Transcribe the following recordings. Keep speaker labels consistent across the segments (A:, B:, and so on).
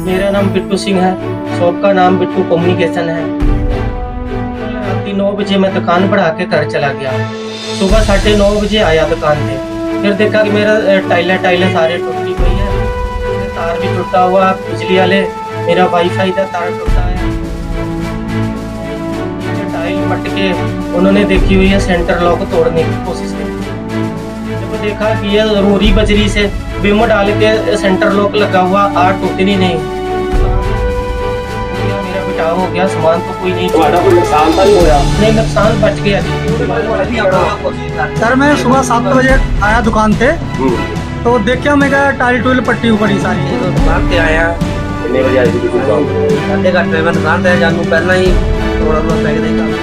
A: मेरा नाम बिट्टू सिंह है। शॉप का नाम बिट्टू कम्युनिकेशन है। रात नौ बजे मैं दुकान बढ़ा के घर चला गया। सुबह साढ़े नौ बजे आया दुकान पे। फिर देखा कि मेरा टाइलें टाइलें सारे टूटी हुई है। तार भी टूटा हुआ बिजली वाले, मेरा वाईफाई का तार टूटा है। टाइल पट के उन्होंने देखी हुई है सेंटर लॉक तोड़ने की कोशिश की देखा कि यह रूरी बजरी से बिम डाल के सेंटर लॉक लगा हुआ आठ टूटी नहीं। मेरा बेटा हो गया सामान तो कोई नहीं।
B: नुकसान तो
A: नहीं नुकसान बच गया
C: सर मैं सुबह सात बजे आया दुकान पे। हम्म। तो देखा मैं क्या टाइल टूल पट्टी ऊपर ही सारी।
D: तो दुकान पे आया। कितने बजे आई थी दुकान? घंटे में
A: दुकान पे जानू पहला ही थोड़ा बहुत पैक देगा।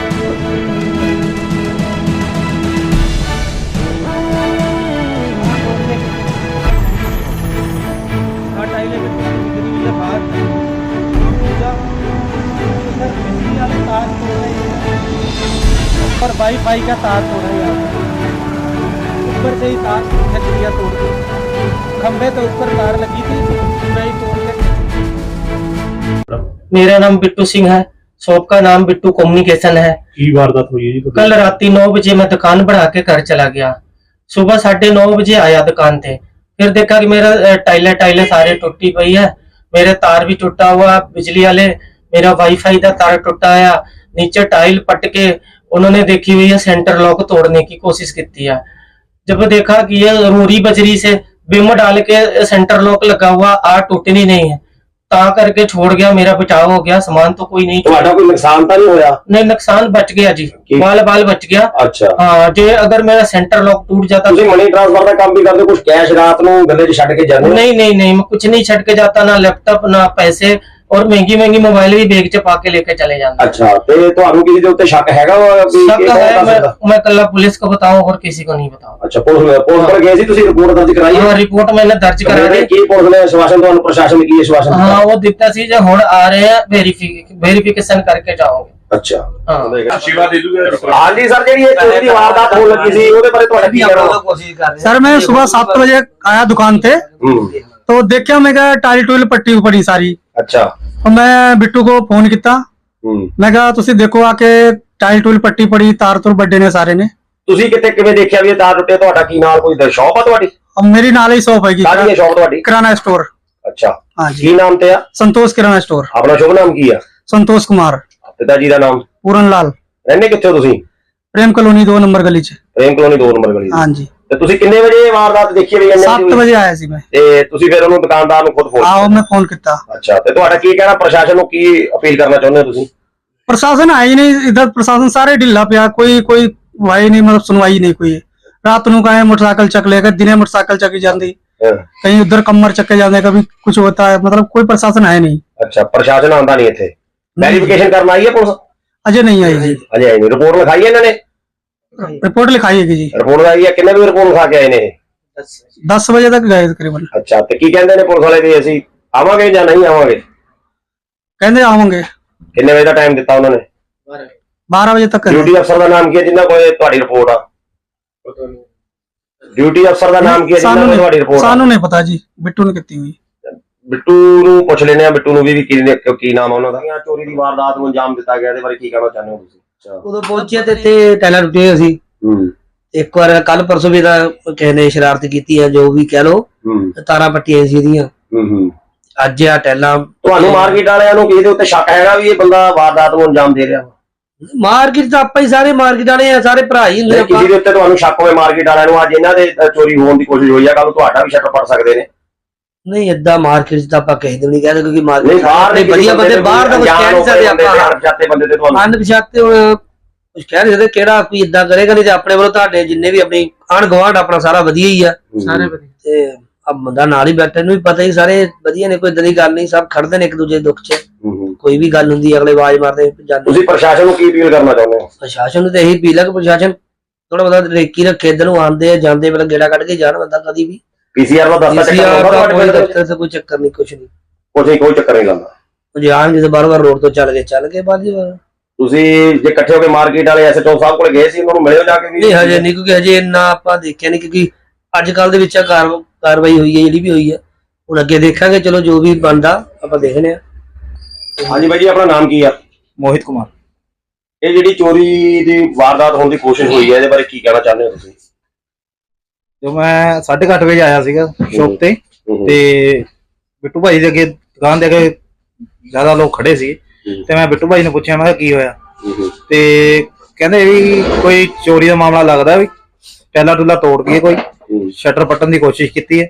A: पर वाईफाई का तार तोड़ा है ऊपर से ही तार खच तोड़ दी खंभे तो ऊपर तार लगी थी पूरा ही तोड़ के। मेरा नाम बिट्टू सिंह है शॉप का नाम बिट्टू कम्युनिकेशन है।
B: की वारदात हुई है
A: कल रात नौ बजे मैं दुकान बढ़ा के घर चला गया। सुबह साढ़े नौ बजे आया दुकान थे फिर देखा कि मेरा टाइले टाइले सारे टूटी पई है। मेरे तार भी टूटा हुआ बिजली वाले मेरा वाईफाई का तार टूटा आया। नीचे टाइल पट के उन्होंने देखी हुई है सेंटर लॉक तोड़ने की कोशिश की है। जब देखा कि ये रूरी बजरी से बिम डाल के सेंटर लॉक लगा हुआ आ टूटनी नहीं है ता करके छोड़ गया मेरा बचाव हो गया सामान तो कोई नहीं
B: तो कोई नुकसान तो नहीं होया?
A: नहीं नुकसान बच गया जी बाल बाल बच गया।
B: अच्छा।
A: हाँ जो अगर मेरा सेंटर लॉक टूट जाता
B: तो मनी ट्रांसफ़र का काम भी करते कुछ कैश रात के जाते
A: नहीं नहीं नहीं मैं कुछ नहीं छड़ के जाता ना लैपटॉप ना पैसे और महंगी महंगी मोबाइल भी बैग च पा के लेके चले जाता
B: ਅੱਛਾ ਤੇ ਤੁਹਾਨੂੰ ਕਿਸੇ ਦੇ ਉੱਤੇ ਸ਼ੱਕ ਹੈਗਾ ਵਾ ਵੀ
A: शक
B: ਇਹ ਕੌਣ
A: है
B: ਕਰ
A: मैं
B: ਸਕਦਾ
A: मैं कल पुलिस को बताऊं और किसी को नहीं बताऊं
B: ਅੱਛਾ ਪੁਲਿਸ ਪੁਲਿਸ ਪਰ ਗਏ ਸੀ ਤੁਸੀਂ ਰਿਪੋਰਟ ਦਰਜ ਕਰਾਈ ਹੈ
A: हाँ रिपोर्ट मैंने दर्ज करा
B: ਤੇ
A: दी
B: ਕੀ ਪੁਲਿਸ ਨੇ ਆਸ਼ਵਾਸਨ ਤੁਹਾਨੂੰ ਪ੍ਰਸ਼ਾਸਨ ਨੇ ਕੀ ਆਸ਼ਵਾਸਨ
A: हाँ
B: ਦਿੱਤਾ
A: वो दिखता सी जो हुन आ रहे हैं वेरिफिकेशन करके जाओगे
B: ਅੱਛਾ
A: हाँ
E: ਸ਼ਿਵਾ ਦੇ ਦੂਗੇ
B: ਹਾਂਜੀ ਸਰ ਜਿਹੜੀ ਇਹ ਚੋਰੀ ਦੀ ਵਾਰਦਾਤ ਹੋਣ ਲੱਗੀ ਸੀ ਉਹਦੇ ਬਾਰੇ ਤੁਹਾਡਾ ਕੀ ਕਹਿਣਾ ਵਾ?
D: ਕੋਸ਼ਿਸ਼ ਕਰ ਰਹੇ
C: सर मैं सुबह सात बजे आया दुकान पे
B: ਹੂੰ
C: तो देखिए मैं क्या टाइल टूल पट्टी ऊपर ही सारी
B: ਅੱਛਾ।
C: ਮੈਂ ਬਿੱਟੂ ਕੋ ਫੋਨ ਕੀਤਾ।
B: ਹੂੰ।
C: ਮੈਂ ਕਿਹਾ ਤੁਸੀਂ ਦੇਖੋ ਆ ਕੇ ਟਾਈਲ ਟੂਲ ਪੱਟੀ ਪੜੀ ਤਾਰ ਤੁਰ ਵੱਡੇ ਨੇ ਸਾਰੇ ਨੇ।
B: ਤੁਸੀਂ ਕਿਤੇ ਕਿਵੇਂ ਦੇਖਿਆ ਵੀ ਇਹ ਤਾਰ ਟੁੱਟੇ ਤੁਹਾਡਾ ਕੀ ਨਾਲ ਕੋਈ ਸ਼ੌਪ ਆ ਤੁਹਾਡੀ?
C: ਮੇਰੀ ਨਾਲ ਹੀ ਸ਼ੌਪ ਹੈਗੀ।
B: ਕਾਹਦੀ ਸ਼ੌਪ ਤੁਹਾਡੀ?
C: ਕਿਰਾਣਾ ਸਟੋਰ
B: ਅੱਛਾ।
C: ਹਾਂਜੀ।
B: ਕੀ ਨਾਮ ਤੇ ਆ?
C: ਸੰਤੋਸ਼ ਕਿਰਾਣਾ ਸਟੋਰ
B: ਆਪਣਾ ਸ਼ੁਭ ਨਾਮ ਕੀ ਆ?
C: ਸੰਤੋਸ਼ ਕੁਮਾਰ।
B: ਪਿਤਾ ਜੀ ਦਾ ਨਾਮ?
C: ਪੂਰਨ ਲਾਲ।
B: ਰਹਿੰਦੇ ਕਿੱਥੇ ਤੁਸੀਂ?
C: ਪ੍ਰੇਮ ਕਲੋਨੀ 2 ਨੰਬਰ ਗਲੀ 'ਚ।
B: ਪ੍ਰੇਮ ਕਲੋਨੀ 2 ਨੰਬਰ ਗਲੀ
C: ਦੇ। ਹਾਂਜੀ।
B: ਤੇ ਤੁਸੀਂ ਕਿੰਨੇ ਵਜੇ ਇਹ ਵਾਰਦਾਤ ਦੇਖੀ ਬਈ
C: ਅੰਨੇ 7 ਵਜੇ ਆਇਆ ਸੀ ਮੈਂ।
B: ਤੇ ਤੁਸੀਂ ਫਿਰ ਉਹਨੂੰ ਦੁਕਾਨਦਾਰ ਨੂੰ ਖੁਦ ਫੋਨ
C: ਆਹੋ ਮੈਂ ਫੋਨ ਕੀਤਾ।
B: ਅੱਛਾ ਤੇ ਤੁਹਾਡਾ ਕੀ ਕਹਿਣਾ? ਪ੍ਰਸ਼ਾਸਨ ਨੂੰ ਕੀ ਅਪੀਲ ਕਰਨਾ ਚਾਹੁੰਦੇ ਹੋ ਤੁਸੀਂ?
C: ਪ੍ਰਸ਼ਾਸਨ ਆਈ ਨਹੀਂ ਇਧਰ ਪ੍ਰਸ਼ਾਸਨ ਸਾਰੇ ਢਿੱਲਾ ਪਿਆ ਕੋਈ ਕੋਈ ਵਾਈ ਨਹੀਂ ਮਤਲਬ ਸੁਣਵਾਈ ਨਹੀਂ ਕੋਈ। ਰਾਤ ਨੂੰ ਕਾਹੇ ਮੋਟਰਸਾਈਕਲ ਚੱਕ ਲੇਗਾ ਦਿਨੇ ਮੋਟਰਸਾਈਕਲ ਚੱਕੀ
B: ਜਾਂਦੀ।
C: ਕਈ ਉਧਰ ਕਮਰ ਚੱਕੇ ਜਾਂਦੇ ਕभी ਕੁਝ ਹੋਤਾ ਹੈ ਮਤਲਬ ਕੋਈ ਪ੍ਰਸ਼ਾਸਨ ਆਇਆ ਨਹੀਂ।
B: ਅੱਛਾ ਪ੍ਰਸ਼ਾਸਨ ਆਉਂਦਾ ਨਹੀਂ ਇੱਥੇ। ਵੈਰੀਫਿਕੇਸ਼ਨ ਕਰਨ ਆਈ ਹੈ ਪੁਲਿਸ?
C: ਅਜੇ ਨਹੀਂ ਆਈ ਜੀ।
B: ਅਜੇ ਆਈ ਨਹੀਂ। ਰਿਪੋਰਟ ਲਿਖਾਈ ਇਹਨਾਂ ਨੇ?
C: ਰਿਪੋਰਟ ਲਿਖਾਈ ਹੈਗੀ ਜੀ।
B: ਰਿਪੋਰਟ ਆਈ ਹੈ ਕਿੰਨੇ ਵਜੇ ਕੋਲ ਖਾ ਕੇ ਆਏ ਨੇ? ਇਹ?
C: 10 ਵਜੇ ਤੱਕ ਗਏ ਤਕਰੀਬਨ।
B: ਅੱਛਾ ਤੇ ਕੀ ਕਹਿੰਦੇ ਨੇ ਪੁਲਿਸ ਵਾਲੇ ਵੀ ਅਸੀਂ ਆਵਾਂਗੇ ਜਾਂ ਨਹੀਂ ਆਵਾਂਗੇ?
C: ਕਹਿੰਦੇ ਆਵਾਂਗੇ।
B: ਕਿੰਨੇ ਵਜੇ ਦਾ ਟਾਈਮ ਦਿੱਤਾ ਉਹਨਾਂ ਨੇ?
C: 12 ਵਜੇ। ਤੱਕ
B: ਡਿਊਟੀ ਅਫਸਰ ਦਾ ਨਾਮ ਕੀ ਹੈ ਜਿੰਨਾ ਕੋਈ ਤੁਹਾਡੀ ਰਿਪੋਰਟ ਆ? ਡਿਊਟੀ ਅਫਸਰ ਦਾ ਨਾਮ ਕੀ ਹੈ ਜਿੰਨਾ ਕੋਈ ਤੁਹਾਡੀ ਰਿਪੋਰਟ ਆ?
C: ਸਾਨੂੰ ਨਹੀਂ ਪਤਾ ਜੀ ਬਿੱਟੂ ਨੇ ਕੀਤੀ ਹੋਈ।
B: ਬਿੱਟੂ ਨੂੰ ਪੁੱਛ ਲੈਣੇ ਆ ਬਿੱਟੂ ਨੂੰ ਵੀ ਕੀ ਕੀ ਨਾਮ ਆ ਉਹਨਾਂ ਦਾ? ਚੋਰੀ ਦੀ ਵਾਰਦਾਤ ਨੂੰ ਅੰਜਾਮ ਦਿੱਤਾ ਗਿਆ ਇਹਦੇ ਬਾਰੇ ਕੀ ਕਹਿਣਾ ਚਾਹੁੰਦੇ ਹੋ ਤੁਸੀਂ?
D: ਉਦੋਂ ਪਹੁੰਚਿਆ ਤੇ ਇੱਥੇ ਟੈਲਾ ਟੁੱਟੇ ਹੋਏ ਸੀ।
B: ਹੂੰ।
D: ਇੱਕ ਵਾਰ ਕੱਲ ਪਰਸੋਂ ਵੀ ਦਾ ਕਿਸੇ ਨੇ ਸ਼ਰਾਰਤ ਕੀਤੀ ਹੈ ਜੋ ਵੀ ਕਹਿ ਲੋ
B: ਹੂੰ।
D: ਤਾਰਾਂ ਪੱਟੀਆਂ ਸੀ ਇਹਦੀਆਂ।
B: ਹੂੰ ਹੂੰ।
D: ਅੱਜ ਆ ਟੈਲਾ
B: ਤੁਹਾਨੂੰ ਮਾਰਕੀਟ ਵਾਲਿਆਂ ਨੂੰ ਕਿਸੇ ਦੇ ਉੱਤੇ ਸ਼ੱਕ ਹੈਗਾ ਵੀ ਇਹ ਬੰਦਾ ਵਾਰਦਾਤ ਨੂੰ ਅੰਜਾਮ ਦੇ ਰਿਹਾ ਵਾ?
D: ਮਾਰਕੀਟ ਤਾਂ ਆਪਾਂ ਹੀ ਸਾਰੇ ਮਾਰਕੀਟ ਵਾਲੇ ਆ ਸਾਰੇ ਭਰਾ ਹੀ ਹੁੰਦੇ ਆਪਾਂ।
B: ਕਿਸੇ ਦੇ ਉੱਤੇ ਤੁਹਾਨੂੰ ਸ਼ੱਕ ਹੋਵੇ ਮਾਰਕੀਟ ਵਾਲਿਆਂ ਨੂੰ ਅੱਜ ਇਹਨਾਂ ਦੇ ਚੋਰੀ ਹੋਣ ਦੀ ਕੋਸ਼ਿਸ਼ ਹੋਈ ਆ ਕੱਲ ਤੁਹਾਡਾ ਵੀ ਸ਼ੱਕ ਪੜ ਸਕਦੇ ਨੇ।
D: ਨਹੀਂ ਇਦਾਂ ਮਾਰਕੀਟ 'ਚ ਆਪਾਂ ਕਿਸੇ ਨੂੰ ਨਹੀਂ ਕਹਿੰਦੇ ਕਿਉਂਕਿ ਮਾਰਕੀਟ ਦੇ ਵਧੀਆ ਬੰਦੇ ਬਾਹਰ ਦਾ ਕੁਝ ਕਹਿ ਨਹੀਂ ਸਕਦੇ ਆਪਾਂ।
B: ਅਣਪਛਾਤੇ ਬੰਦੇ ਤੇ ਤੁਹਾਨੂੰ
D: ਅਣਪਛਾਤੇ ਹੁਣ ਕੁਝ ਕਹਿ ਨਹੀਂ ਸਕਦੇ ਕਿਹੜਾ ਕੋਈ ਇਦਾਂ ਕਰੇਗਾ ਨਹੀਂ ਤੇ ਆਪਣੇ ਵੱਲੋਂ ਤੁਹਾਡੇ ਜਿੰਨੇ ਵੀ ਆਪਣੀ ਆਣ ਗਵਾਂਡ ਆਪਣਾ ਸਾਰਾ ਵਧੀਆ ਹੀ ਆ।
A: ਸਾਰੇ ਵਧੀਆ।
D: ਤੇ ਆ ਬੰਦਾ ਨਾਲ ਹੀ ਬੈਠੇ ਨੂੰ ਵੀ ਪਤਾ ਹੀ ਸਾਰੇ ਵਧੀਆ ਨੇ ਕੋਈ ਇਦਾਂ ਦੀ ਗੱਲ ਨਹੀਂ ਸਭ ਖੜਦੇ ਨੇ ਇੱਕ ਦੂਜੇ ਦੁੱਖ 'ਚ। ਕੋਈ ਵੀ ਗੱਲ ਹੁੰਦੀ ਅਗਲੇ ਆਵਾਜ਼ ਮਾਰਦੇ ਜਾਂਦੇ
B: ਤੁਸੀਂ ਪ੍ਰਸ਼ਾਸਨ ਨੂੰ ਕੀ ਅਪੀਲ ਕਰਨਾ ਚਾਹੁੰਦੇ ਹੋ?
D: ਪ੍ਰਸ਼ਾਸਨ ਨੂੰ ਤੇ ਇਹੀ ਅਪੀਲ ਹੈ ਕਿ ਪ੍ਰਸ਼ਾਸਨ ਥੋੜਾ ਬਹੁਤਾ ਰੇਕੀ ਰੱਖੇ ਇਧਰ ਨੂੰ ਆਉਂਦੇ ਜਾਂਦੇ ਵੇਲੇ ਗੇੜਾ ਕੱਢ ਕੇ ਜਾਣ ਬੰਦਾ ਕਦੀ ਵੀ।
B: ਪੀਸੀਆਰ ਦਾ ਦਸਤਾ ਚੱਕਰ ਹੁੰਦਾ ਤੁਹਾਡੇ
D: ਕੋਈ
B: ਪਿੰਡ
D: ਦਫ਼ਤਰ ਤੇ ਕੋਈ ਚੱਕਰ ਨਹੀਂ ਕੁਛ ਨਹੀਂ।
B: ਕੁਝ ਨਹੀਂ ਕੋਈ ਚੱਕਰ ਨਹੀਂ ਲੱਗਦਾ।
D: ਜੇ ਆਣਗੇ ਤੇ ਬਾਰ-ਬਾਰ ਰੋਡ ਤੋਂ ਚੱਲ ਕੇ ਚੱਲ ਕੇ ਬਾਅਦ
B: ਤੁਸੀਂ ਜੇ ਇਕੱਠੇ ਹੋ ਕੇ ਮਾਰਕੀਟ ਵਾਲੇ ਐਸਐਚਓ ਸਾਹਿਬ ਕੋਲ ਗਏ ਸੀ ਉਹਨਾਂ ਨੂੰ ਮਿਲਿਓ ਜਾ ਕੇ ਵੀ?
D: ਨਹੀਂ ਹਜੇ ਨਹੀਂ ਕਿਉਂਕਿ ਹਜੇ ਇੰਨਾ ਆਪਾਂ ਦੇਖਿਆ ਨਹੀਂ ਕਿਉਂਕਿ ਅੱਜ ਕੱਲ ਦੇ ਵਿੱਚ ਆ ਕਾਰ- ਕਾਰਵਾਈ ਹੋਈ ਹੈ ਜਿਹੜੀ ਵੀ ਹੋਈ ਹੈ। ਹੁਣ ਅੱਗੇ ਦੇਖਾਂਗੇ ਚਲੋ ਜੋ ਵੀ ਬਣਦਾ ਆਪਾਂ ਦੇਖਦੇ ਆ
B: ਹਾਂਜੀ ਬਾਈ ਜੀ ਆਪਣਾ ਨਾਮ ਕੀ ਆ?
E: ਮੋਹਿਤ ਕੁਮਾਰ।
B: ਇਹ ਜਿਹੜੀ ਚੋਰੀ ਦੀ ਵਾਰਦਾਤ ਹੋਣ ਦੀ ਕੋਸ਼ਿਸ਼ ਹੋਈ ਹੈ ਇਹਦੇ ਬਾਰੇ ਕੀ ਕਹਿਣਾ ਚਾਹੁੰਦੇ ਹੋ ਤੁਸੀਂ?
E: ਜੋ ਮੈਂ 8:30 ਵਜੇ ਆਇਆ ਸੀਗਾ ਸ਼ੌਪ ਤੇ। ਤੇ ਬਿੱਟੂ ਭਾਈ ਦੇ ਅੱਗੇ ਦੁਕਾਨ ਦੇ ਅੱਗੇ ਜ਼ਿਆਦਾ ਲੋਕ ਖੜੇ ਸੀ। ਤੇ ਮੈਂ ਬਿੱਟੂ ਭਾਈ ਨੂੰ ਪੁੱਛਿਆ ਮੈਂ ਕਿਹਾ ਕੀ ਹੋਇਆ। ਤੇ ਕਹਿੰਦੇ ਵੀ ਕੋਈ ਚੋਰੀ ਦਾ ਮਾਮਲਾ ਲੱਗਦਾ ਵੀ ਟੈਲਾ ਟੁਲਾ ਤੋੜ ਗਈ ਕੋਈ ਸ਼ਟਰ ਪੱਟਣ ਦੀ ਕੋਸ਼ਿਸ਼ ਕੀਤੀ ਹੈ।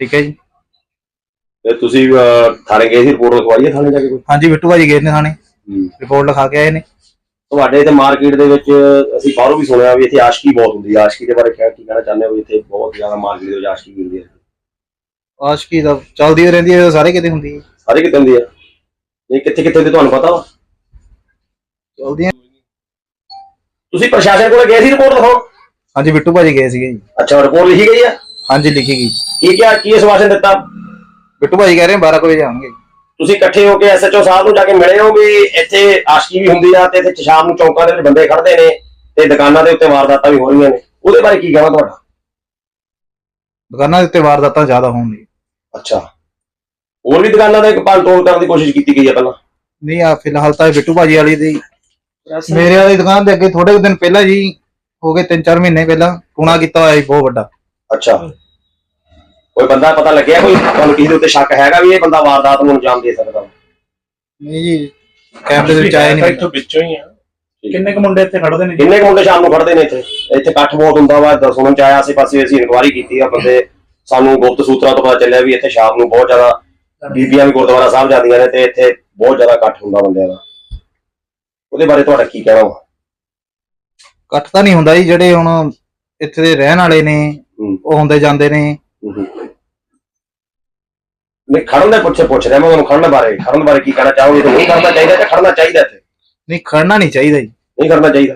E: ਠੀਕ ਹੈ ਜੀ।
B: ਤੇ ਤੁਸੀਂ ਥਾਣੇ ਗਏ ਸੀ ਰਿਪੋਰਟ ਲਿਖਵਾਈ ਹੈ ਥਾਣੇ ਜਾ ਕੇ ਕੋਈ?
E: ਹਾਂਜੀ ਬਿੱਟੂ ਭਾਈ ਗਏ ਨੇ ਥਾਣੇ। ਰਿਪੋਰਟ ਲਿਖਾ ਕੇ ਆਏ ਨੇ।
B: ਤੁਹਾਡੇ ਇੱਥੇ ਮਾਰਕੀਟ ਦੇ ਵਿੱਚ ਅਸੀਂ ਬਾਹਰੋਂ ਵੀ ਸੁਣਿਆ ਵੀ ਇੱਥੇ ਆਸ਼ਕੀ ਬਹੁਤ ਹੁੰਦੀ ਹੈ ਆਸ਼ਕੀ ਦੇ ਬਾਰੇ ਕਿਆ ਕੀ ਕਹਿਣਾ ਚਾਹੁੰਦੇ ਹੋ ਵੀ ਇੱਥੇ ਬਹੁਤ ਜ਼ਿਆਦਾ ਮਾਰਕੀਟ ਦੇ ਵਿੱਚ ਆਸ਼ਕੀ ਹੁੰਦੀ ਹੈ
E: ਆਸ਼ਕੀ ਦਾ ਚੱਲਦੀ ਰਹਿੰਦੀ ਹੈ ਸਾਰੇ ਕਿਤੇ ਹੁੰਦੀ ਹੈ
B: ਸਾਰੇ ਕਿਤੇ ਹੁੰਦੀ ਹੈ ਇਹ ਕਿੱਥੇ ਕਿੱਥੇ ਤੇ ਤੁਹਾਨੂੰ ਪਤਾ? ਵਾ
E: ਚੱਲਦੀ ਹੈ
B: ਤੁਸੀਂ ਪ੍ਰਸ਼ਾਸਨ ਕੋਲ ਗਏ ਸੀ ਰਿਪੋਰਟ ਲਿਖਾਉਣ?
E: ਹਾਂਜੀ ਬਿੱਟੂ ਭਾਜੀ ਗਏ ਸੀਗੇ ਜੀ।
B: ਅੱਛਾ ਰਿਪੋਰਟ ਲਿਖੀ ਗਈ ਹੈ
E: ਹਾਂਜੀ ਲਿਖੀ ਗਈ।
B: ਕੀ ਕਿਹਾ ਕੀ ਸਵਾਸ਼ਨ ਦਿੱਤਾ?
E: ਬਿੱਟੂ ਭਾਜੀ ਕਹਿ ਰਹੇ 12 ਕੁ ਵਜੇ ਆਉਣਗੇ।
B: ਤੁਸੀਂ ਇਕੱਠੇ ਹੋ ਕੇ ਐਸਐਚਓ ਸਾਹਿਬ ਨੂੰ ਜਾ ਕੇ ਮਿਲੇ ਹੋ ਵੀ ਇੱਥੇ ਆਸ਼ਕੀ ਵੀ ਹੁੰਦੀ ਆ ਤੇ ਇੱਥੇ ਸ਼ਾਮ ਨੂੰ ਚੌਂਕਾਂ ਦੇ ਵਿੱਚ ਬੰਦੇ ਖੜਦੇ ਨੇ ਤੇ ਦੁਕਾਨਾਂ ਦੇ ਉੱਤੇ ਵਾਰਦਾਤਾਂ ਵੀ ਹੋ ਰਹੀਆਂ ਨੇ। ਉਹਦੇ ਬਾਰੇ ਕੀ ਕਹਿਣਾ ਤੁਹਾਡਾ?
E: ਦੁਕਾਨਾਂ ਦੇ ਉੱਤੇ ਵਾਰਦਾਤਾਂ ਜ਼ਿਆਦਾ ਹੋਣਗੀਆਂ
B: ਅੱਛਾ। ਹੋਰ ਵੀ ਦੁਕਾਨਾਂ ਦੇ ਪੰਜ ਤੋੜ ਕਰਨ ਦੀ ਕੋਸ਼ਿਸ਼ ਕੀਤੀ ਗਈ ਹੈ ਪਹਿਲਾਂ?
E: ਨਹੀਂ ਆ ਫਿਲਹਾਲ ਤਾਂ ਇਹ ਬਿੱਟੂ ਭਾਜੀ ਵਾਲੀ ਦੀ ਮੇਰੇ ਵਾਲੀ ਦੁਕਾਨ ਦੇ ਅੱਗੇ ਥੋੜੇ ਦਿਨ ਪਹਿਲਾਂ ਜੀ ਹੋ ਗਏ 3-4 ਮਹੀਨੇ ਪਹਿਲਾਂ ਟੂਣਾ ਕੀਤਾ ਹੋਇਆ ਸੀ ਬਹੁਤ ਵੱਡਾ।
B: ਅੱਛਾ। ਕੋਈ ਬੰਦਾ ਪਤਾ ਲੱਗਿਆ ਕੋਈ? ਤੁਹਾਨੂੰ ਕਿਸੇ ਦੇ ਉੱਤੇ ਸ਼ੱਕ ਹੈਗਾ ਵੀ ਇਹ ਬੰਦਾ ਵਾਰਦਾਤ ਨੂੰ ਅੰਜਾਮ ਦੇ ਸਕਦਾ?
E: ਨਹੀਂ ਜੀ ਕੈਮਰੇ ਦੇ ਵਿੱਚ ਆਇਆ ਨਹੀਂ
F: ਇੱਥੋਂ ਵਿੱਚੋਂ ਹੀ ਆ। ਕਿੰਨੇ ਕੁ ਮੁੰਡੇ ਇੱਥੇ ਖੜਦੇ ਨੇ ਜੀ?
B: ਕਿੰਨੇ ਕੁ ਮੁੰਡੇ ਸ਼ਾਮ ਨੂੰ ਖੜਦੇ ਨੇ ਇੱਥੇ? ਇੱਥੇ ਇਕੱਠ ਬਹੁਤ ਹੁੰਦਾ ਵਾ ਦ- ਸੁਣਨ ਚ ਆਇਆ ਆਸੇ ਪਾਸੇ ਅਸੀਂ ਇਨਕੁਆਰੀ ਕੀਤੀ ਆ ਬੰਦੇ ਸਾਨੂੰ ਗੁਪਤ ਸੂਤਰਾਂ ਤੋਂ ਪਤਾ ਚੱਲਿਆ ਵੀ ਇੱਥੇ ਸ਼ਾਮ ਨੂੰ ਬਹੁਤ ਜ਼ਿਆਦਾ ਬੀਬੀਆਂ ਵੀ ਗੁਰਦੁਆਰਾ ਸਾਹਿਬ ਜਾਂਦੀਆਂ ਨੇ ਤੇ ਇੱਥੇ ਬਹੁਤ ਜ਼ਿਆਦਾ ਇਕੱਠ ਹੁੰਦਾ ਬੰਦਿਆਂ ਦਾ। ਉਹਦੇ ਬਾਰੇ ਤੁਹਾਡਾ ਕੀ ਕਹਿਣਾ ਵਾ?
E: ਇਕੱਠ ਤਾਂ ਨਹੀਂ ਹੁੰਦਾ ਜੀ ਜਿਹੜੇ ਹੁਣ ਇੱਥੇ ਦੇ ਰਹਿਣ ਵਾਲੇ ਨੇ
B: ਹੂੰ।
E: ਉਹ ਹੁੰਦੇ ਜਾਂਦੇ ਨੇ।
B: ਨਹੀਂ ਖੜਨ ਦੇ ਪੁੱਛੇ ਪੁੱਛ ਰਿਹਾ ਮੈਂ ਤੁਹਾਨੂੰ ਖੜਨ ਬਾਰੇ ਖੜਨ ਬਾਰੇ ਕੀ ਕਹਿਣਾ ਚਾਹੋਗੇ? ਤੇ ਨਹੀਂ ਕਰਨਾ ਚਾਹੀਦਾ ਜਾਂ ਖੜਨਾ ਚਾਹੀਦਾ ਇੱਥੇ?
E: ਨਹੀਂ ਖੜਨਾ ਨਹੀਂ ਚਾਹੀਦਾ ਜੀ।
B: ਨਹੀਂ ਕਰਨਾ ਚਾਹੀਦਾ।